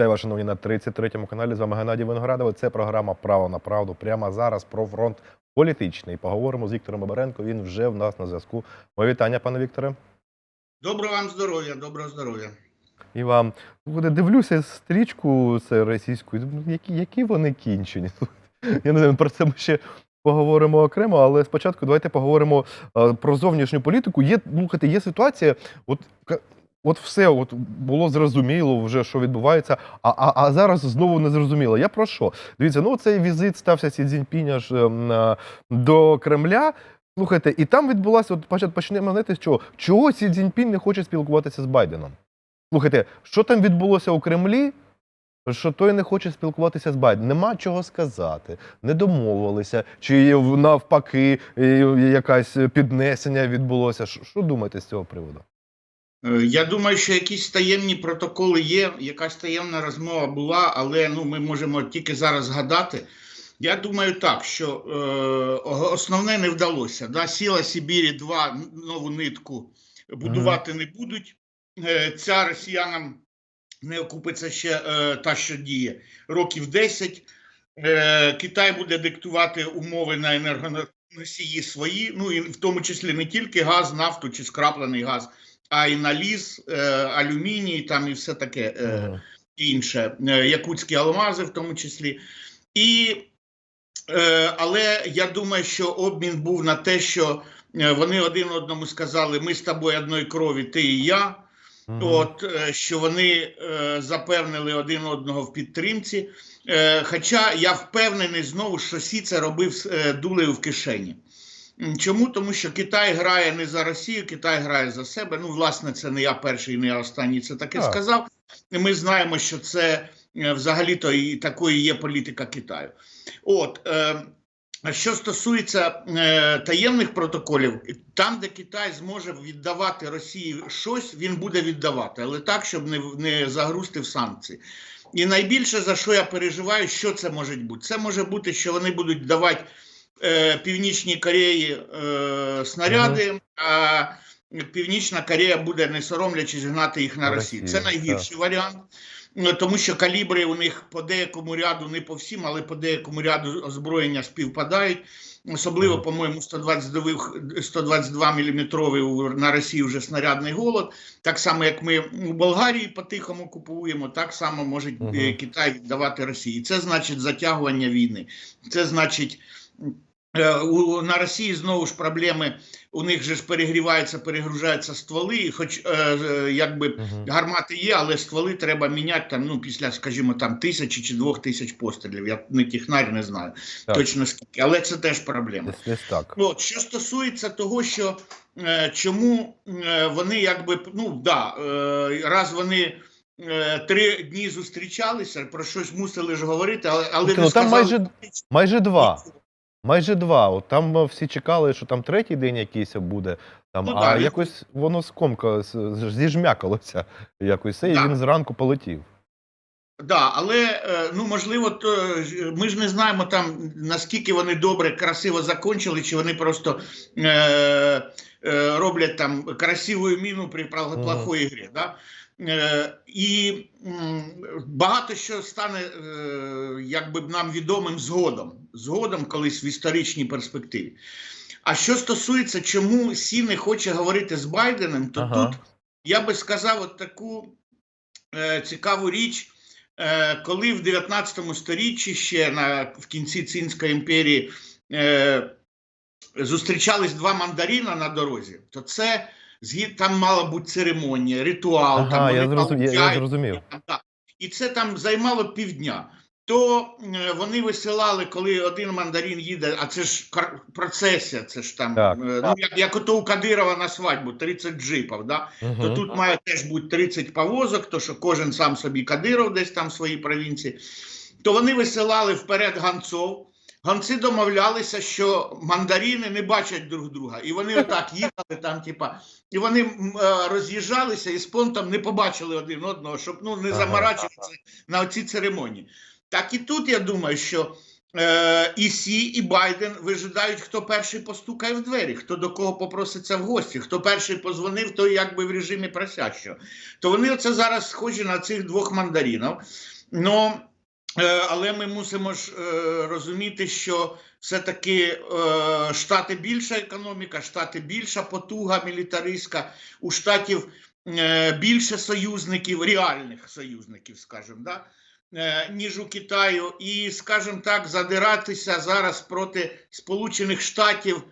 Вітаю вас, шановні, на 33-му каналі. З вами Геннадій Виноградов. Це програма Право на правду. Прямо зараз про фронт політичний. Поговоримо з Віктором Бабаренко. Він вже в нас на зв'язку. Моє вітання, пане Вікторе. Доброго вам здоров'я, доброго здоров'я. І вам дивлюся стрічку це російську. Які, які вони кінчені. Я не знаю, про це ми ще поговоримо окремо, але спочатку давайте поговоримо е, про зовнішню політику. Є, слухайте, є ситуація, от, от все от було зрозуміло вже, що відбувається, а, а, а зараз знову не зрозуміло. Я про що? Дивіться, ну цей візит стався Сі Цзіньпіня ж ем, е, до Кремля. Слухайте, і там відбулася, от почнемо знаєте, з чого? Сі Цзіньпінь не хоче спілкуватися з Байденом? Слухайте, що там відбулося у Кремлі? Що той не хоче спілкуватися з Байденом. Нема чого сказати, не домовилися, чи навпаки якась піднесення відбулося. Що думаєте з цього приводу? Е, Я думаю, що якісь таємні протоколи є, якась таємна розмова була, але ну, ми можемо тільки зараз згадати. Я думаю так, що е, основне не вдалося. Да? Сіла Сибірі 2 нову нитку будувати не будуть. Е, ця росіянам не окупиться ще е, та, що діє, років 10. Е, Китай буде диктувати умови на енергоносії свої, ну і в тому числі не тільки газ, нафту чи скраплений газ, а й на ліс, е, алюміній там і все таке е, інше, е, якутські алмази в тому числі. І, е, але я думаю, що обмін був на те, що вони один одному сказали: ми з тобою одної крові, ти і я. От що вони е, запевнили один одного в підтримці. Е, хоча я впевнений знову, що Сі це робив з е, дулею в кишені. Чому? Тому що Китай грає не за Росію, Китай грає за себе. Ну, власне, це не я перший, не я останній це таке Так. сказав. І Ми знаємо, що це е, взагалі-то і такою є політика Китаю. От. Е, Що стосується е, таємних протоколів, там, де Китай зможе віддавати Росії щось, він буде віддавати, але так, щоб не, не загрузти в санкції. І найбільше за що я переживаю, що це може бути? Це може бути, що вони будуть давати е, Північній Кореї е, снаряди, а Північна Корея буде, не соромлячись, гнати їх на Росію. Це найгірший варіант. Ну, Тому що калібри у них по деякому ряду, не по всім, але по деякому ряду озброєння співпадають. Особливо, Мгм. по-моєму, 122, 122 мм на Росії вже снарядний голод. Так само, як ми у Болгарії по-тихому купуємо, так само може Мгм. е, Китай віддавати Росії. Це значить затягування війни. Це значить. Е, у- На Росії знову ж проблеми. У них же ж перегріваються, перегружаються стволи, і хоч е, якби Мгм. гармати є, але стволи треба міняти там, ну, після, скажімо, там тисячі чи двох тисяч пострілів. Я не технар, не знаю Так. точно скільки, але це теж проблема. Десь, десь так. От, що стосується того, що е, чому е, вони якби ну да, е, раз вони е, три дні зустрічалися, про щось мусили ж говорити, але, але Слухайте, не ну, там сказали, майже- Майже два. Майже два. От там е, всі чекали, що там третій день якийсь буде. Там, Ну, а він- якось воно скомка зіжмякалося якось. І Да. він зранку полетів. Да, але е, ну можливо, то ж, ми ж не знаємо там наскільки вони добре, красиво закончили, чи вони просто е, е, роблять там красиву міну при пла- плохої грі. Да? Е, і багато що стане е, якби нам відомим згодом, згодом колись в історичній перспективі. А що стосується, чому Сі не хоче говорити з Байденом, то Ага. тут я би сказав от таку е, цікаву річ. Е, коли в 19 сторіччі ще на, в кінці Цинської імперії е, зустрічались два мандаріна на дорозі, то це згід, там мала бути церемонія, ритуал. Ага, там я вони зрозумів, я- я зрозумів. І це там займало півдня. То е, вони висилали, коли один мандарин їде, а це ж процесія, це ж там, Так. е, ну, як, як ото у Кадирова на свадьбу, 30 джипів. Да? то тут має теж бути 30 повозок, то що кожен сам собі кадиров десь там в своїй провінції. То вони висилали вперед гонцов. Гонці домовлялися, що мандаріни не бачать друг друга. І вони отак їхали там, типа, і вони е, роз'їжджалися і з понтом не побачили один одного, щоб ну, не заморачуватися на оці церемонії. Так і тут я думаю, що е, і Сі, і Байден вижидають, хто перший постукає в двері, хто до кого попроситься в гості, хто перший позвонив, той якби в режимі просящого. То вони оце зараз схожі на цих двох мандаринів. Ну, е, але ми мусимо ж е, розуміти, що все-таки е, Штати більша економіка, Штати більша потуга мілітаристська, у Штатів е, більше союзників, реальних союзників, скажімо, да? е, ніж у Китаю. І, скажімо так, задиратися зараз проти Сполучених Штатів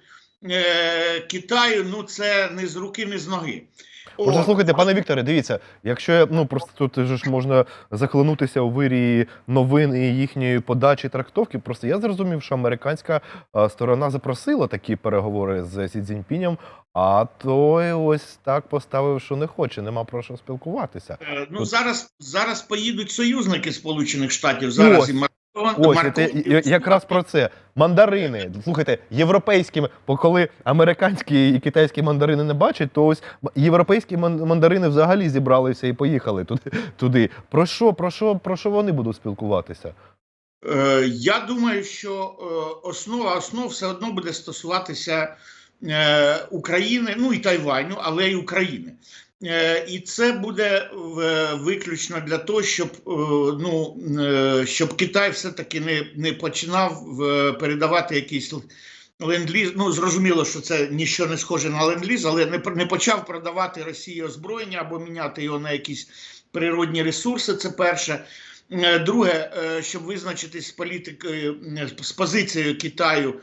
е, Китаю, ну це не з руки, не з ноги. Просто слухайте, пане Вікторе, дивіться, якщо ну просто тут ж можна захлинутися у вирії новин і їхньої подачі трактовки. Просто я зрозумів, що американська сторона запросила такі переговори з Сі Цзіньпінем, а той ось так поставив, що не хоче, нема про що спілкуватися. Е, Ну, Тут- зараз, зараз поїдуть союзники Сполучених Штатів. Зараз і Ось я- якраз про це. Мандарини. Слухайте, європейські, бо коли американські і китайські мандарини не бачать, то ось європейські ман- мандарини взагалі зібралися і поїхали туди. туди. Про що, про що, про що вони будуть спілкуватися? Е, Я думаю, що е, основа основ все одно буде стосуватися е, України, ну і Тайваню, але й України. Е, І це буде виключно для того, щоб, е, ну, е, щоб Китай все-таки не, не починав е, передавати якісь ленд-ліз. Ну, зрозуміло, що це нічого не схоже на ленд-ліз, але не, не почав продавати Росії озброєння або міняти його на якісь природні ресурси. Це перше. Е, Друге, е, щоб визначитись з політикою е, з позицією Китаю е,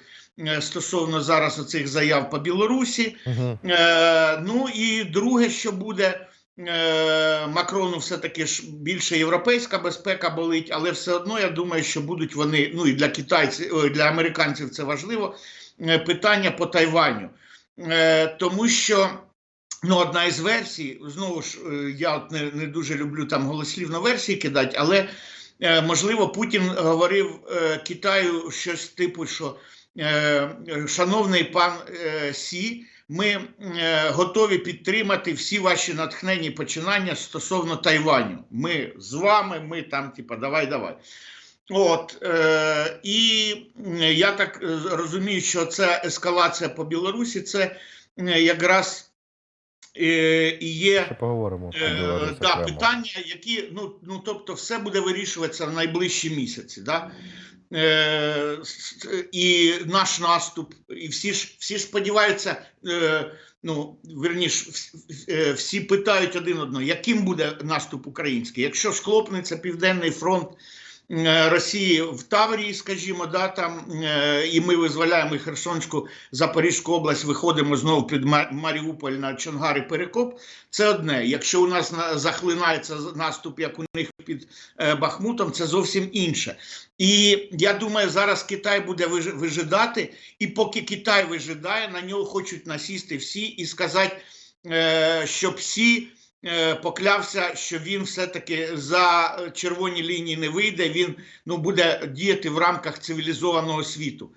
стосовно зараз оцих заяв по Білорусі. Угу. Е, Ну і друге, що буде. е, Макрону все-таки ж більше європейська безпека болить, але все одно я думаю, що будуть вони, ну і для китайців, ой, для американців це важливо. е, Питання по Тайваню. Е, Тому що ну, одна із версій, знову ж, е, я от не, не дуже люблю там голослівно версії кидати, але е, можливо Путін говорив е, Китаю щось типу, що е, шановний пан е, Сі, ми е, готові підтримати всі ваші натхненні починання стосовно Тайваню. Ми з вами, ми там, типа, давай, давай. От е, і я так е, розумію, що ця ескалація по Білорусі це е, якраз е, і є поговоримо Е, да, питання, які ну, ну тобто, все буде вирішуватися в найближчі місяці. Да? Е, і наш наступ, і всі ж всі ж сподіваються. Е, ну верніш, е, всі питають один одного, яким буде наступ український. Якщо схлопнеться південний фронт. Е, Росії в Таврії, скажімо, да, там, е, і ми визволяємо і Херсонську Запорізьку область, виходимо знову під Маріуполь на Чонгар і Перекоп. Це одне. Якщо у нас захлинається наступ, як у них під е, Бахмутом, це зовсім інше. І я думаю, зараз Китай буде вижидати, і поки Китай вижидає, на нього хочуть насісти всі і сказати, щоб всі. Е, Поклявся, що він все-таки за червоні лінії не вийде. Він ну буде діяти в рамках цивілізованого світу,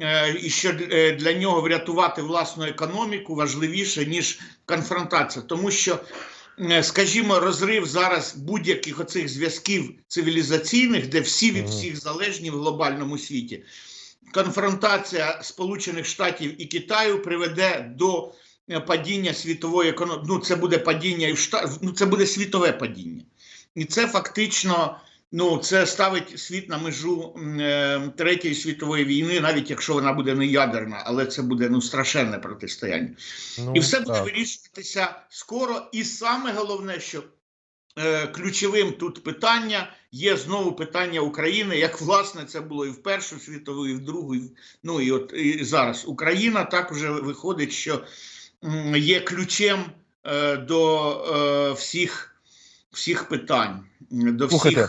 Е, і що е, для нього врятувати власну економіку важливіше ніж конфронтація, тому що, скажімо, розрив зараз будь-яких оцих зв'язків цивілізаційних, де всі від всіх залежні в глобальному світі. Конфронтація Сполучених Штатів і Китаю приведе до падіння світової економіки. Ну, це буде падіння і в Штат... ну, це буде світове падіння. І це фактично ну, це ставить світ на межу е, Третьої світової війни, навіть якщо вона буде не ядерна, але це буде ну, страшенне протистояння. Ну, І все буде вирішуватися скоро. І саме головне, що е, ключовим тут питання є знову питання України, як власне це було і в Першу світову, і в Другу, і ну і от і зараз Україна так вже виходить, що є ключем е, до е, всіх, всіх питань. До Слухайте,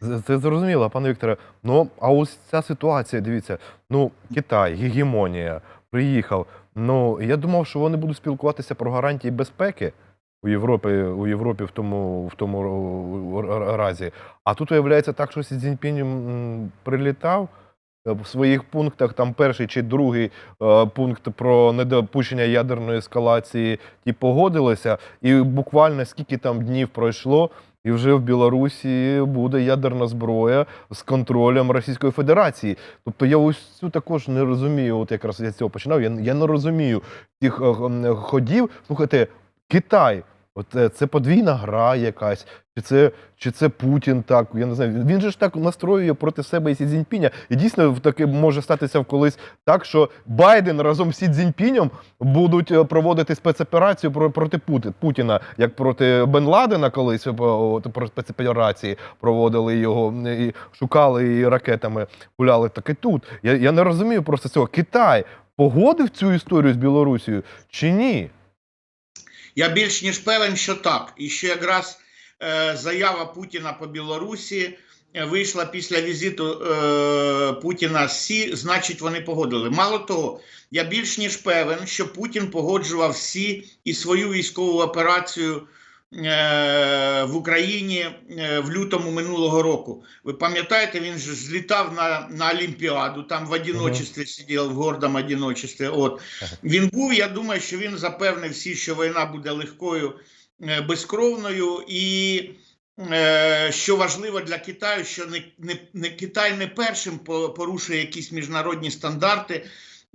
всіх Це зрозуміло, пане Вікторе. Ну, а ось ця ситуація, дивіться, ну, Китай, гегемонія, приїхав. Ну, я думав, що вони будуть спілкуватися про гарантії безпеки у Європі, у Європі в тому, в тому разі. А тут виявляється так, що Сі Цзіньпінь прилітав. В своїх пунктах, там перший чи другий е, пункт про недопущення ядерної ескалації, ті погодилися, і буквально скільки там днів пройшло, і вже в Білорусі буде ядерна зброя з контролем Російської Федерації. Тобто я ось цю також не розумію. От якраз я цього починав. Я, я не розумію тих е, ходів. Слухайте, Китай. От е, це подвійна гра якась, чи це, чи це Путін так, я не знаю. Він же ж так настроює проти себе і Сі Цзіньпіня. І дійсно таки може статися колись так, що Байден разом з Сі Цзіньпінем будуть е, проводити спецоперацію про- проти Путіна, як проти Бен Ладена колись е, от, про спецоперації проводили його і шукали і ракетами гуляли. Так і тут. Я, я не розумію просто цього. Китай погодив цю історію з Білорусією чи ні? Я більш ніж певен, що так. І що якраз е, заява Путіна по Білорусі е, вийшла після візиту е, Путіна Сі, значить, вони погодили. Мало того, я більш ніж певен, що Путін погоджував Сі і свою військову операцію в Україні е, в лютому минулого року. Ви пам'ятаєте, він же злітав на, на Олімпіаду, там в одиночестві сидів, в гордому одиночестві. От. Він був, я думаю, що він запевнив всі, що війна буде легкою, е, безкровною, і е, що важливо для Китаю, що не, не, не Китай не першим порушує якісь міжнародні стандарти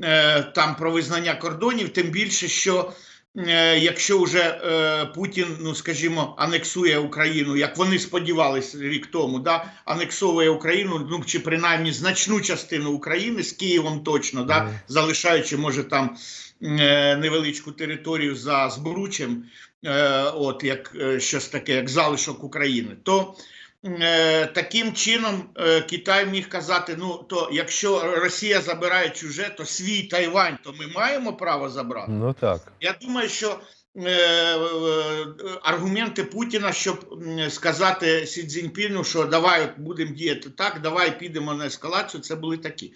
е, там про визнання кордонів, тим більше, що е, якщо вже е, Путін, ну скажімо, анексує Україну, як вони сподівалися рік тому, да, анексовує Україну, ну чи принаймні значну частину України з Києвом точно, да, залишаючи, може, там е, невеличку територію за Збручем, е, от як е, щось таке, як залишок України, то е, таким чином е, Китай міг казати: ну то якщо Росія забирає чуже, то свій Тайвань, то ми маємо право забрати. Ну так. Я думаю, що е, е, аргументи Путіна, щоб сказати Сі Цзіньпіну, що давай будемо діяти так, давай підемо на ескалацію, це були такі.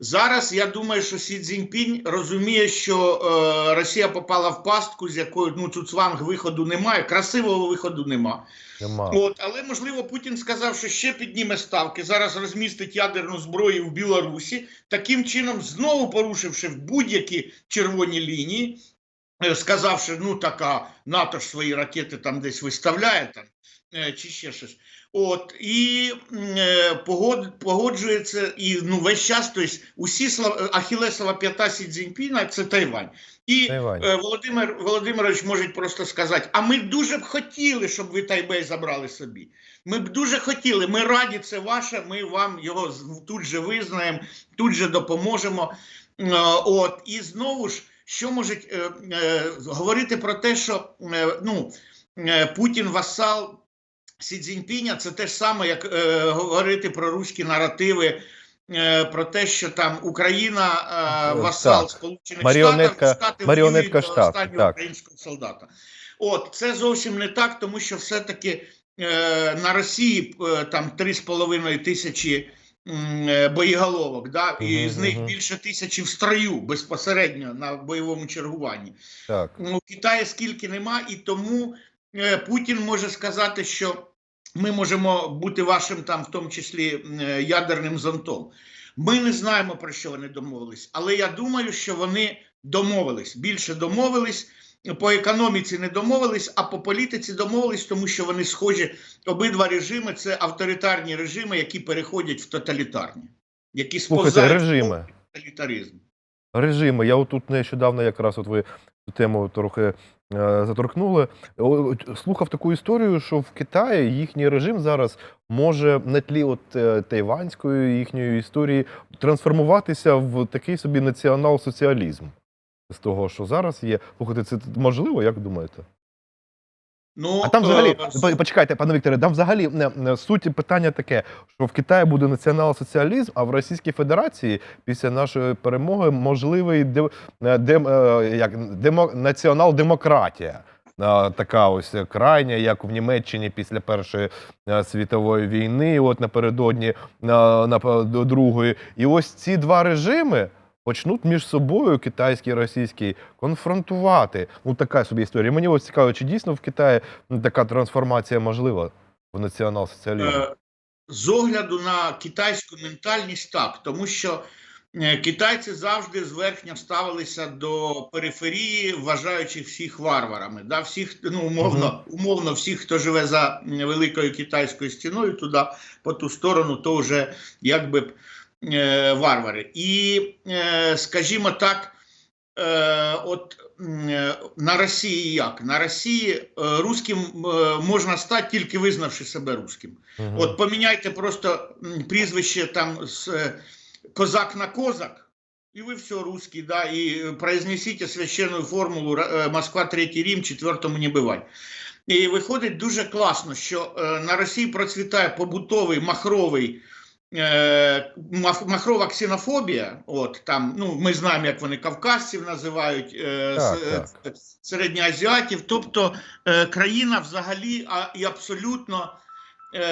Зараз я думаю, що Сі Цзіньпінь розуміє, що е, Росія попала в пастку, з якою ну цуцванг виходу немає, красивого виходу нема. Нема. От, але можливо Путін сказав, що ще підніме ставки. Зараз розмістить ядерну зброю в Білорусі, таким чином знову порушивши будь-які червоні лінії, сказавши, ну така НАТО ж свої ракети там десь виставляє там. е, Чи ще щось. От і е, погод, погоджується і ну весь час, тобто усі слова Ахілесова п'ята Сі Цзіньпіна це Тайвань. І Тайвань. е, Володимир Володимирович може просто сказати: а ми б дуже б хотіли, щоб ви Тайбей забрали собі. Ми б дуже хотіли. Ми раді, це ваше. Ми вам його тут же визнаємо, тут же допоможемо. Е, От і знову ж, що можуть е, е, говорити про те, що е, ну, е, Путін васал Сі Цзіньпіня, це те ж саме, як е, говорити про руські наративи. е, Про те, що там Україна е, васал так. Сполучених Маріонетка- Штатів, маріонетка Штатів, останнього українського солдата. От це зовсім не так, тому що все-таки е, на Росії е, там 3,5 тисячі боєголовок, да, і Мгм, з них більше тисячі в строю безпосередньо на бойовому чергуванні. Так. Ну, У Китаї скільки нема, і тому е, Путін може сказати, що ми можемо бути вашим там, в тому числі е, ядерним зонтом. Ми не знаємо про що вони домовились, але я думаю, що вони домовились. Більше домовились. По економіці не домовились, а по політиці домовились, тому що вони схожі. Обидва режими це авторитарні режими, які переходять в тоталітарні, які Слухайте, режими. тоталітаризм. Режими. Я отут нещодавно якраз от ви цю тему трохи е, заторкнули. Слухав таку історію, що в Китаї їхній режим зараз може на тлі от е, тайванської їхньої історії трансформуватися в такий собі націонал-соціалізм. З того, що зараз є. Слухайте, це можливо, як думаєте? Ну, А там взагалі, е, почекайте, пане Вікторе, там взагалі не, не, суть питання таке, що в Китаї буде націонал-соціалізм, а в Російській Федерації після нашої перемоги можливий де, е, дем, е, як, демо, націонал-демократія. Е, Така ось крайня, як в Німеччині після Першої е, світової війни, от напередодні на, до другої. І ось ці два режими почнуть між собою, китайський і російський, конфронтувати. Ну, така собі історія. Мені ось цікаво, чи дійсно в Китаї ну, така трансформація можлива в націонал-соціалізм? Е, З огляду на китайську ментальність, так, тому що е, китайці завжди зверхня ставилися до периферії, вважаючи всіх варварами. Да? Всіх, ну, умовно, умовно, всіх, хто живе за великою китайською стіною, туди по ту сторону, то вже якби е, варвари. І, е, скажімо так, е, от е, на Росії як? На Росії е, русським е, можна стати тільки визнавши себе русським. Мгм. От поміняйте просто прізвище там з е, козак на козак, і ви все русский, да, і е, произнесіть священну формулу Москва, Третій Рим, четвертому не бивать. І виходить дуже класно, що на Росії процвітає побутовий махровий. Е, мах- Махрова ксенофобія, от там, ну ми знаємо, як вони кавказців називають е, Так, с- так. середньоазіатів. Тобто е, країна взагалі а, і абсолютно е,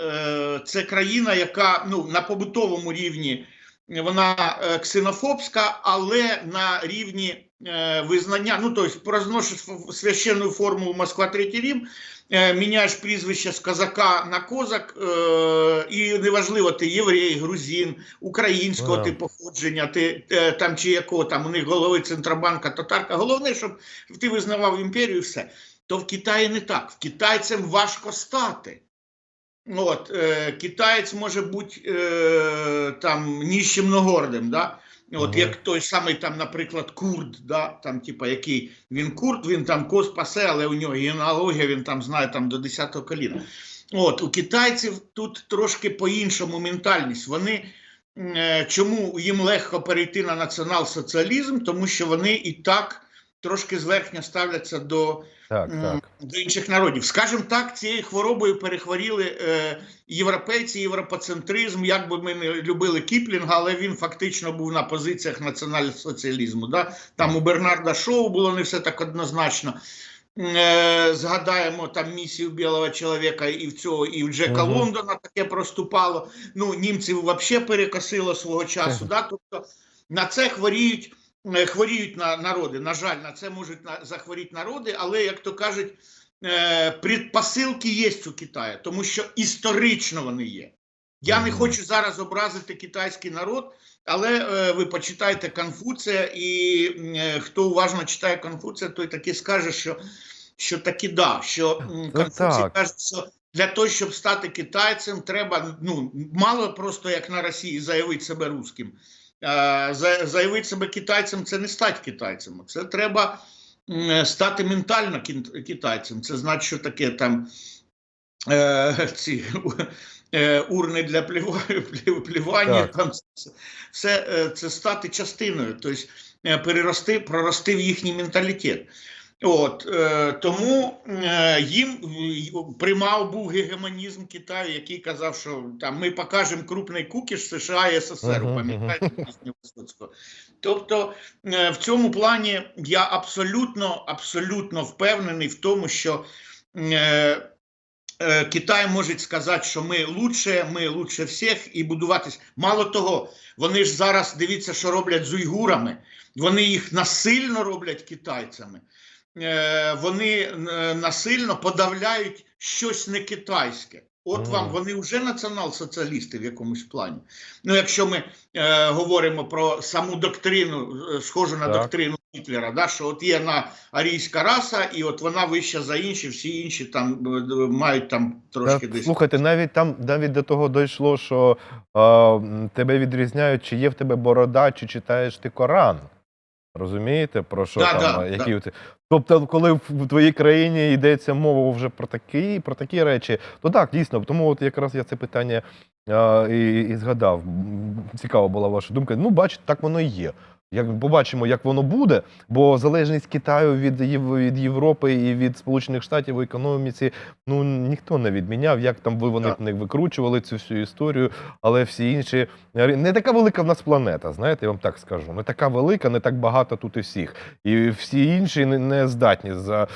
е, це країна, яка ну, на побутовому рівні вона е, ксенофобська, але на рівні е, визнання, ну тобто ф- священну формулу Москва Третій Рим, е, міняєш прізвище з козака на козак, е, і неважливо, ти єврей, грузин, українського ти походження, ти е, там чи якого там у них голови Центробанка, татарка. Головне, щоб ти визнавав імперію, і все. То в Китаї не так. В китайцям важко стати. От, е, китаєць може бути е, там ніжчим ногордим, да? От як той самий там, наприклад, курд, да? там, типа, який він курд, він там кос пасе, але у нього генеалогія, він там знає там до 10-го коліна. От, у китайців тут трошки по-іншому ментальність. Вони е, чому їм легко перейти на націонал-соціалізм? Тому що вони і так трошки зверхня ставляться до Так, м, так. до інших народів. Скажімо так, цією хворобою перехворіли е, європейці, європоцентризм, як би ми не любили Кіплінга, але він фактично був на позиціях націонал-соціалізму. Да? Там у Бернарда Шоу було не все так однозначно. Е, згадаємо там місію білого чоловіка і в цього, і в Джека Мгм. Лондона таке проступало. Ну, німців взагалі перекосило свого часу. Мгм. Да? Тобто на це хворіють е, хворіють на народи. На жаль, на це можуть на, захворіти народи, але, як то кажуть, е, предпосилки є у Китаї, тому що історично вони є. Я не хочу зараз образити китайський народ, але е, ви почитайте Конфуція, і е, хто уважно читає Конфуція, той таки скаже, що, що таки да, що м, Конфуцій так. каже, що для того, щоб стати китайцем, треба ну, мало просто як на Росії заявити себе русським. Е, за- заявити себе китайцем це не стати китайцем. Це треба стати ментально китайцем. Це значить, що таке там е, ці е, урни для пліва- плівання. Там це- це стати частиною, тобто перерости, прорости в їхній менталітет. От е, тому е, їм примав був гегемонізм Китаю, який казав, що там ми покажемо крупний кукіш США і СССР. Мгм, Пам'ятаєте пісню Висоцького? Тобто е, в цьому плані я абсолютно, абсолютно впевнений в тому, що е, е, Китай може сказати, що ми лучше, ми лучше всіх і будуватись. Мало того, вони ж зараз дивіться, що роблять з уйгурами. Вони їх насильно роблять китайцями. Е, Вони е, насильно подавляють щось не китайське. От вам вони вже націонал-соціалісти в якомусь плані. Ну, якщо ми е, говоримо про саму доктрину, е, схожу на Так. доктрину Гітлера, да, що от є на арійська раса, і от вона вища за інші, всі інші там мають там трошки десь. Слухайте, навіть там навіть до того дійшло, що е, тебе відрізняють, чи є в тебе борода, чи читаєш ти Коран. Розумієте, про що Да, там? да, які да. Тобто, коли в- твоїй країні йдеться мова вже про такі, про такі речі, то так, дійсно, тому от якраз я це питання а, і, і згадав. Цікава була ваша думка. Ну, бачите, так воно і є. Як побачимо, як воно буде, бо залежність Китаю від, від Європи і від Сполучених Штатів у економіці ну ніхто не відміняв, як там ви вони Так. не викручували цю всю історію, але всі інші не така велика в нас планета. Знаєте, я вам так скажу. Не така велика, не так багато тут і всіх. І всі інші не, здатні за, е,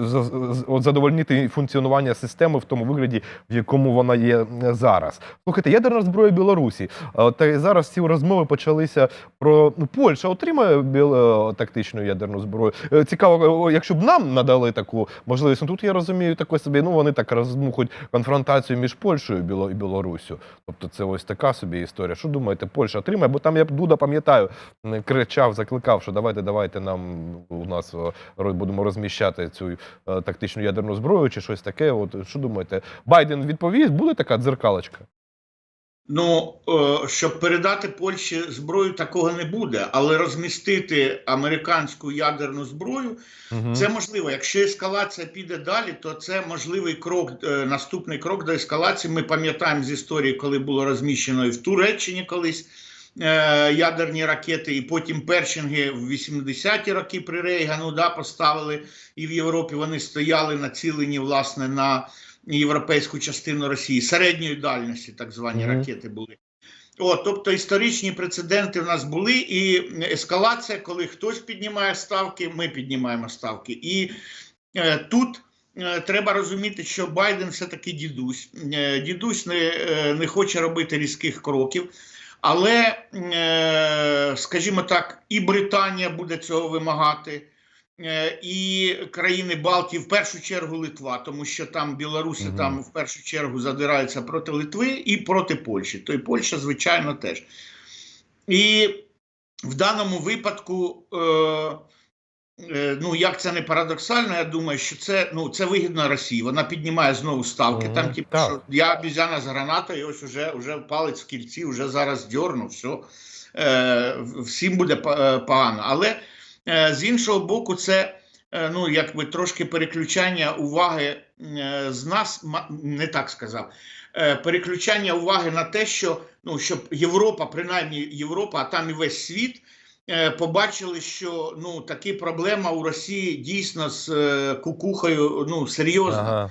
за, за- задовольнити функціонування системи в тому вигляді, в якому вона є зараз. Слухайте, ядерна зброя Білорусі. Е, Та зараз ці розмови почалися про ну, Польща отримає е, тактичну ядерну зброю. Е, Цікаво, е, якщо б нам надали таку можливість. Ну, тут я розумію таке собі. Ну вони так роздмухують конфронтацію між Польщею і Біло- Білоруссю. Тобто це ось така собі історія. Що думаєте, Польща отримає? Бо там я Дуда пам'ятаю, кричав, закликав, що давайте, давайте нам у нас будемо розміщати цю тактичну ядерну зброю чи щось таке. От що думаєте, Байден відповість, буде така дзеркалочка? Ну, е, щоб передати Польщі зброю, такого не буде, але розмістити американську ядерну зброю Мгм. це можливо. Якщо ескалація піде далі, то це можливий крок, е, наступний крок до ескалації. Ми пам'ятаємо з історії, коли було розміщено і в Туреччині колись е, ядерні ракети, і потім першинги в 80-ті роки при Рейгану да, поставили, і в Європі вони стояли націлені власне на європейську частину Росії, середньої дальності, так звані Мгм. ракети були. О, тобто історичні прецеденти в нас були, і ескалація, коли хтось піднімає ставки, ми піднімаємо ставки. І е, тут е, треба розуміти, що Байден все-таки дідусь. Е, дідусь не, е, не хоче робити різких кроків. Але, е, скажімо так, і Британія буде цього вимагати, і країни Балтії, в першу чергу Литва, тому що там білоруси Мгм. там в першу чергу задираються проти Литви і проти Польщі. То й Польща, звичайно, теж. І в даному випадку, е, е, ну як це не парадоксально, я думаю, що це, ну, це вигідно Росії. Вона піднімає знову ставки. Мгм, Там, типу, так. що я обізяна з гранатою, ось уже, уже палець в кільці, вже зараз дьорну, все. Е, всім буде е, погано. Але е, з іншого боку, це е, ну, якби трошки переключання уваги е, з нас, не так сказав. е, Переключання уваги на те, що ну, щоб Європа, принаймні Європа, а там і весь світ, е, побачили, що ну, таки проблема у Росії дійсно з е, кукухою ну, серйозна Ага.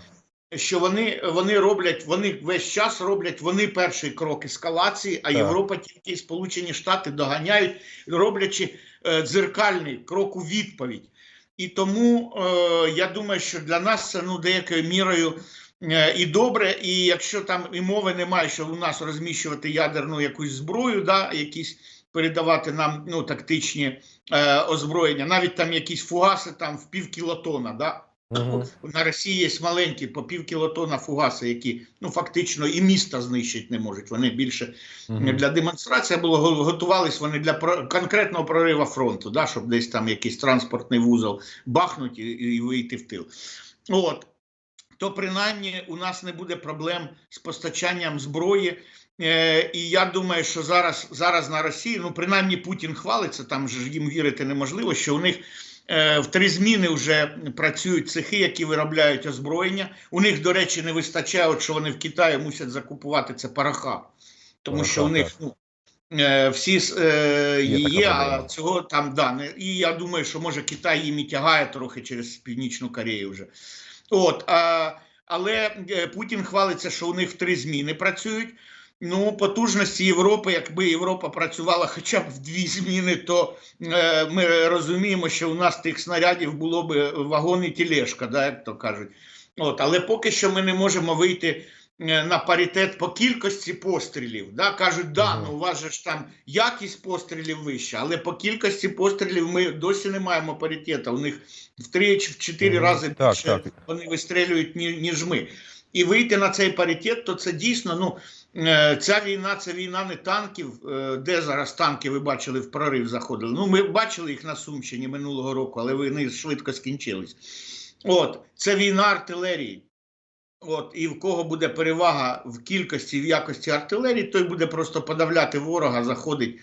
Що вони, вони роблять, вони весь час роблять вони перший крок ескалації, а Так. Європа тільки і Сполучені Штати доганяють, роблячи е, дзеркальний крок у відповідь. І тому е, я думаю, що для нас це ну деякою мірою е, і добре. І якщо там і мови немає, що у нас розміщувати ядерну якусь зброю, да, якісь передавати нам ну, тактичні е, озброєння, навіть там якісь фугаси там в пів кілотона, да, Мгм. на Росії є маленькі по пів кілотона фугаси, які ну фактично і міста знищити не можуть. Вони більше Мгм. для демонстрації було го- готувались вони для конкретного прориву фронту, да, щоб десь там якийсь транспортний вузол бахнуть і, і вийти в тил. От. То принаймні у нас не буде проблем з постачанням зброї. Е, і я думаю, що зараз, зараз на Росії, ну принаймні Путін хвалиться, там ж їм вірити неможливо, що у них в три зміни вже працюють цехи, які виробляють озброєння. У них, до речі, не вистачає, от що вони в Китаї мусять закупувати це пороха. Тому Пороха, що у них ну, е, всі е, Є є, а цього там да. Не, і я думаю, що може Китай їм і тягає трохи через Північну Корею вже. От, а, але е, Путін хвалиться, що у них в три зміни працюють. Ну, потужності Європи, якби Європа працювала хоча б в дві зміни, то е, ми розуміємо, що у нас тих снарядів було б вагон і тілешка, да, як то кажуть. От, але поки що ми не можемо вийти е, на паритет по кількості пострілів. Да? Кажуть, да, ну у вас же ж там якість пострілів вища, але по кількості пострілів ми досі не маємо паритету. У них в три чи в чотири Мгм. рази Так, більше так. вони вистрілюють, ні- ніж ми. І вийти на цей паритет, то це дійсно, ну, ця війна це війна не танків. Е, Де зараз танки ви бачили в прорив заходили? Ну, ми бачили їх на Сумщині минулого року, але вони швидко скінчились. От, це війна артилерії. От, і в кого буде перевага в кількості і в якості артилерії, той буде просто подавляти ворога, заходить.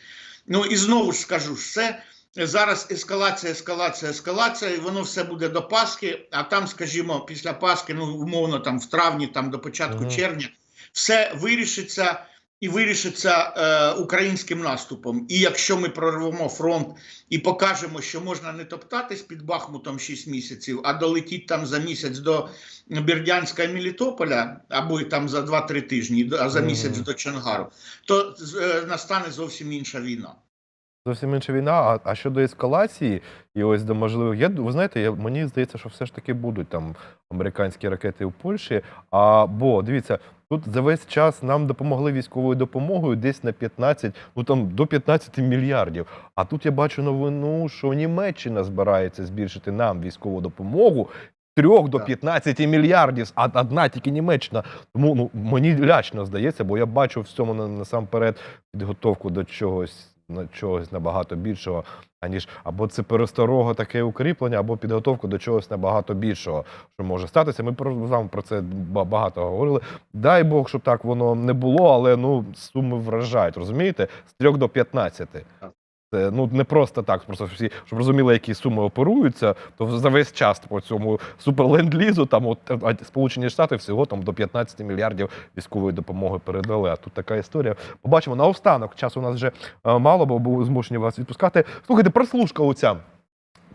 Ну і знову ж скажу, все зараз ескалація, ескалація, ескалація, і воно все буде до Пасхи, а там, скажімо, після Пасхи, ну умовно, там в травні, там до початку Мгм. червня, все вирішиться і вирішиться е, українським наступом. І якщо ми прорвемо фронт і покажемо, що можна не топтатись під Бахмутом 6 місяців, а долетіть там за місяць до Бердянська і Мелітополя, або там за 2-3 тижні, а за місяць до Чонгару, то е, настане зовсім інша війна. зовсім інша війна. А, а щодо ескалації, і ось до можливих, я ви знаєте, я, мені здається, що все ж таки будуть там американські ракети в Польщі. А бо дивіться, тут за весь час нам допомогли військовою допомогою десь на 15, ну там до 15 мільярдів. А тут я бачу новину, що Німеччина збирається збільшити нам військову допомогу. з 3 до Так. 15 мільярдів, а одна тільки Німеччина. Тому ну мені лячно здається, бо я бачу в цьому насамперед підготовку до чогось на чогось набагато більшого, аніж або це пересторога таке укріплення, або підготовка до чогось набагато більшого, що може статися. Ми про з вами про це ба- багато говорили. Дай Бог, щоб так воно не було, але ну суми вражають, розумієте? З 3 до 15. Це ну не просто так, просто всі, щоб розуміли, які суми оперуються, то за весь час по цьому суперленд-лізу, там от а, Сполучені Штати всього там до 15 мільярдів військової допомоги передали. А тут така історія. Побачимо наостанок. Часу у нас вже е, мало, бо були змушені вас відпускати. Слухайте, прослушка оця.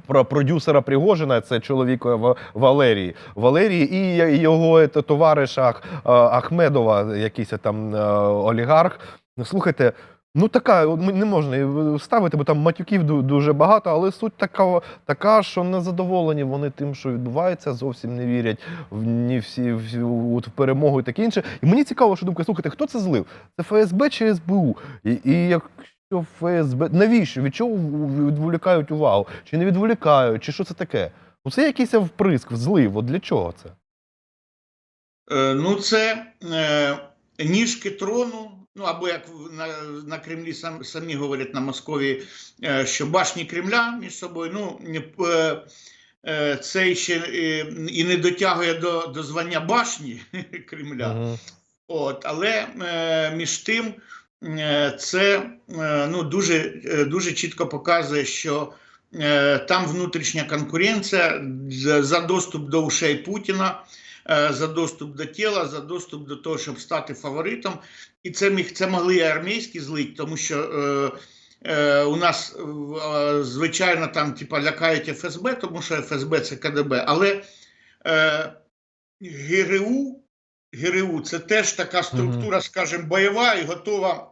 Про продюсера Пригожина, це чоловік В- Валерії. Валерії і його ето, товариш е, Ахмедова, якийсь там е, олігарх. Слухайте, ну така, не можна ставити, бо там матюків дуже багато, але суть така, така, що не задоволені вони тим, що відбувається, зовсім не вірять в ні всі, всі от в перемогу і таке інше. І мені цікаво, що думка, слухайте, хто це злив? Це ФСБ чи СБУ? І, і якщо ФСБ, навіщо? Від чого відволікають увагу? Чи не відволікають, чи що це таке? Ну це якийсь вприск, злив. От для чого це? Е, Ну, це е, ніжки трону. Ну або як на, на Кремлі сам, самі говорять на Москові, е, що башні Кремля між собою. Ну е, е, це ще і не дотягує до, до звання башні Кремля. Мгм. От, але між тим це ну, дуже, дуже чітко показує, що там внутрішня конкуренція за, доступ до ушей Путіна, за доступ до тіла, за доступ до того, щоб стати фаворитом. І це міг це могли і армійські злить, тому що. Е, Е, у нас е, звичайно там типа лякають ФСБ, тому що ФСБ це КДБ, але е, ГРУ ГРУ це теж така структура, скажімо, бойова і готова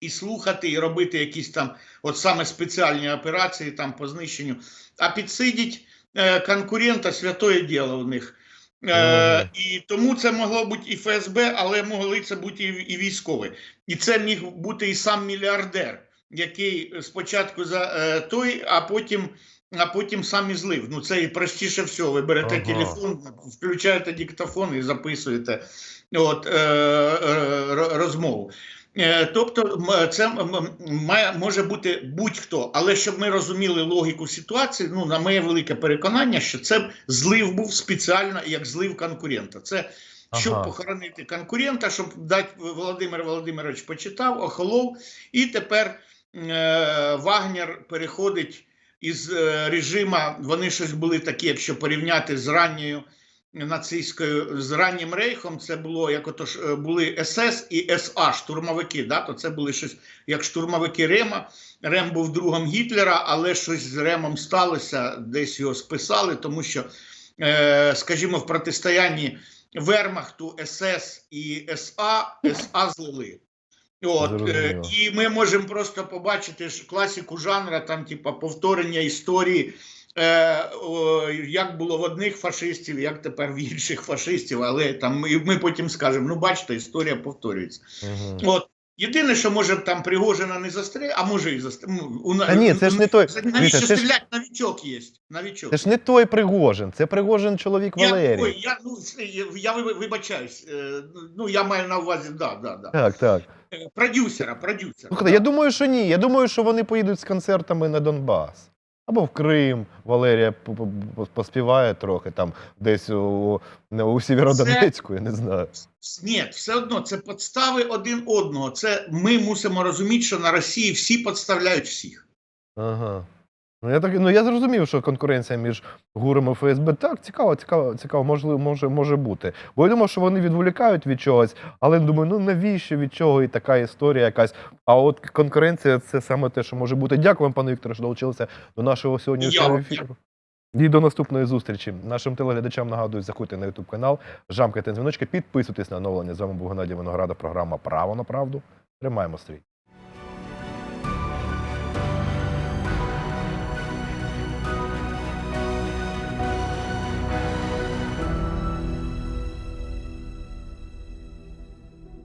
і слухати, і робити якісь там от саме спеціальні операції там по знищенню. А підсидіть е, конкурента святое діло в них. Е, І тому це могло бути і ФСБ, але могли це бути і, і військові. І це міг бути і сам мільярдер, який спочатку за е, той, а потім. А потім сам і злив. Ну це і простіше всього. Ви берете Ага. телефон, включаєте диктофон і записуєте от, е, е, розмову. Е, тобто, це має, може бути будь-хто, але щоб ми розуміли логіку ситуації, ну на моє велике переконання, що це злив був спеціально як злив конкурента. Це щоб Ага. похоронити конкурента, щоб дати Володимир Володимирович почитав, охолов, і тепер е, Вагнер переходить із е, режима. Вони щось були такі, якщо порівняти з ранньою нацистською з раннім рейхом, це було як ото ж е, були СС і СА, штурмовики. Да? То це були щось як штурмовики Рема. Рем був другом Гітлера, але щось з Ремом сталося, десь його списали, тому що, е, скажімо, в протистоянні Вермахту, СС і СА, СА злили. От, е, Зрозуміло. і ми можемо просто побачити ж класику жанра, там, типа, повторення історії, як було в одних фашистів, як тепер в інших фашистів, але там і ми потім скажемо: ну, бачите, історія повторюється. Мгм. От. Єдине, що може там Пригожина не застрелять, а може і застрелять. Та ні, це ж не той. Навіщо це ж- Новічок є. Новічок. Це ж не той Пригожин, це Пригожин чоловік Я, Валерій. ой, я, ну, я, я вибачаюсь. е, Ну, я маю на увазі, да, да, да. Так, так. Е, Продюсера, продюсера. Слухайте, да. я думаю, що ні. Я думаю, що вони поїдуть з концертами на Донбас. Або в Крим. Валерія поспіває трохи там десь у, у Сєвєродонецьку, я не знаю. Ні, все одно це підстави один одного. Це ми мусимо розуміти, що на Росії всі підставляють всіх. Ага. Ну я так ну я зрозумів, що конкуренція між гурами ФСБ так цікаво, цікаво, цікаво, можливо, може, може бути. Бо я думав, що вони відволікають від чогось, але думаю, ну навіщо від чого і така історія якась. А от конкуренція це саме те, що може бути. Дякую вам, пане Вікторе, що долучилися до нашого сьогоднішнього ефіру. І до наступної зустрічі. Нашим телеглядачам нагадую, заходьте на YouTube канал, жамкайте дзвіночки, підписуйтесь на оновлення. З вами був Геннадій Виноградов, програма Право на правду. Тримаємо стрій.